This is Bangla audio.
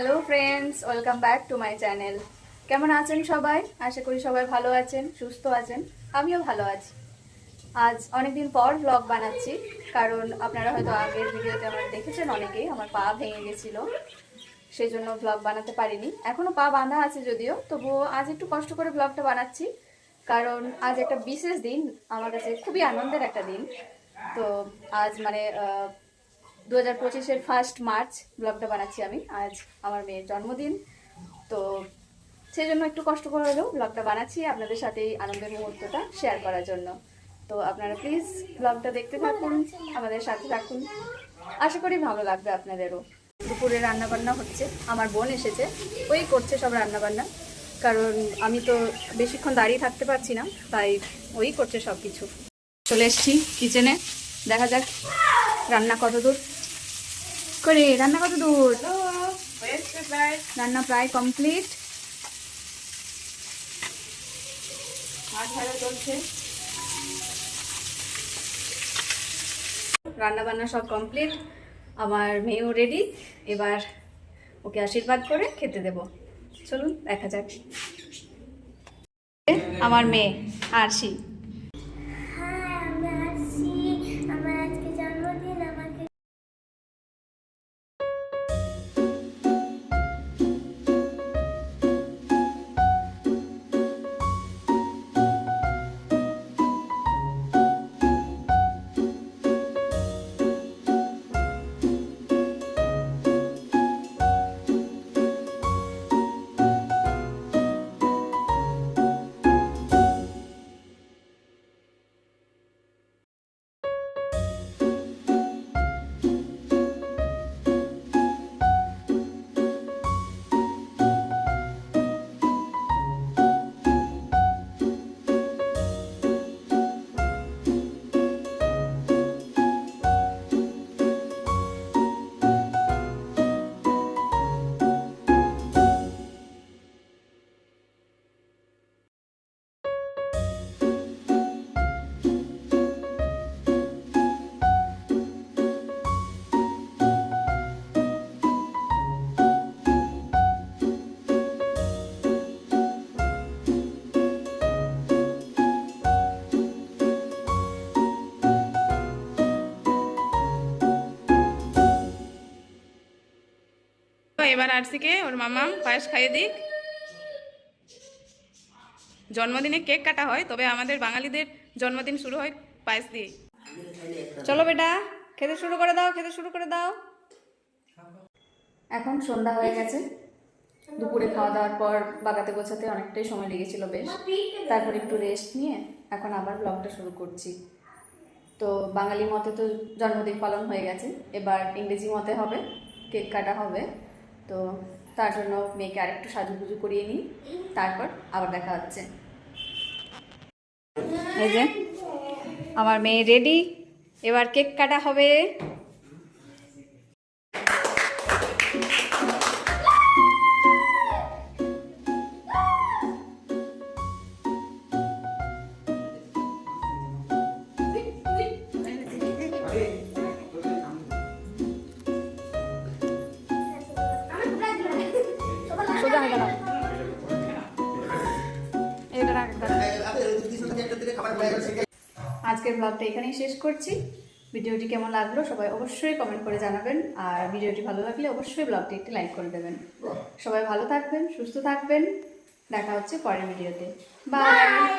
Hello friends welcome back to my channel কেমন আছেন সবাই? আশা করি সবাই ভালো আছেন, সুস্থ আছেন। আমিও ভালো আছি। আজ অনেকদিন পর ব্লগ বানাচ্ছি, কারণ আপনারা হয়তো আগের ভিডিওতে আমার দেখেছেন অনেকেই, আমার পা ভেঙে গেছিল। সেই জন্য ব্লগ বানাতে পারিনি। এখনও পা বাঁধা আছে যদিও, তবুও আজ একটু কষ্ট করে ব্লগটা বানাচ্ছি, কারণ আজ একটা বিশেষ দিন, আমার কাছে খুবই আনন্দের একটা দিন। তো আজ মানে দু হাজার পঁচিশের ফার্স্ট মার্চ ব্লগটা বানাচ্ছি আমি। আজ আমার মেয়ের জন্মদিন। তো সেই জন্য একটু কষ্ট করে হলেও ব্লগটা বানাচ্ছি আপনাদের সাথে এই আনন্দের মুহূর্তটা শেয়ার করার জন্য। তো আপনারা প্লিজ ব্লগটা দেখতে থাকুন, আমাদের সাথে থাকুন। আশা করি ভালো লাগবে আপনাদেরও। দুপুরে রান্নাবান্না হচ্ছে, আমার বোন এসেছে, ওই করছে সব রান্নাবান্না। কারণ আমি তো বেশিক্ষণ দাঁড়িয়ে থাকতে পারছি না, তাই ওই করছে সব কিছু চলে এসছি কিচেনে দেখা যাক রান্না কত দূর করে রান্না কত দূর? রান্না প্রায় কমপ্লিট রান্না বান্না সব কমপ্লিট আমার মেয়েও রেডি এবার ওকে আশীর্বাদ করে খেতে দেব। চলুন দেখা যাক। আমার মেয়ে আরশি। এবার আরসিকে ওর মামাম পায়েস খাইয়ে দিক। জন্মদিনে কেক কাটা হয়, তবে আমাদের বাঙালিদের জন্মদিন শুরু হয় পায়েস দিয়ে চলো বেটা, খেতে শুরু করে দাও, খেতে শুরু করে দাও। এখন সন্ধ্যা হয়ে গেছে। দুপুরে খাওয়া দাওয়ার পর বাগাতে গোছাতে অনেকটাই সময় লেগেছিল বেশ। তারপর একটু রেস্ট নিয়ে এখন আবার ব্লগটা শুরু করছি। তো বাঙালি মতে তো জন্মদিন পালন হয়ে গেছে। এবার ইংরেজি মতে হবে, কেক কাটা হবে। তো তার জন্য মেয়েকে আরেকটু সাজুগুজু করিয়ে নিই, তারপর আবার দেখা হচ্ছে। এই যে, আমার মেয়ে রেডি এবার কেক কাটা হবে। আজকের ব্লগটা এখানেই শেষ করছি। ভিডিওটি কেমন লাগল সবাই অবশ্যই কমেন্ট করে জানাবেন। আর ভিডিওটি ভালো লাগলে অবশ্যই ব্লগটি একটি লাইক করে দেবেন। সবাই ভালো থাকবেন, সুস্থ থাকবেন। দেখা হচ্ছে পরের ভিডিওতে। বাই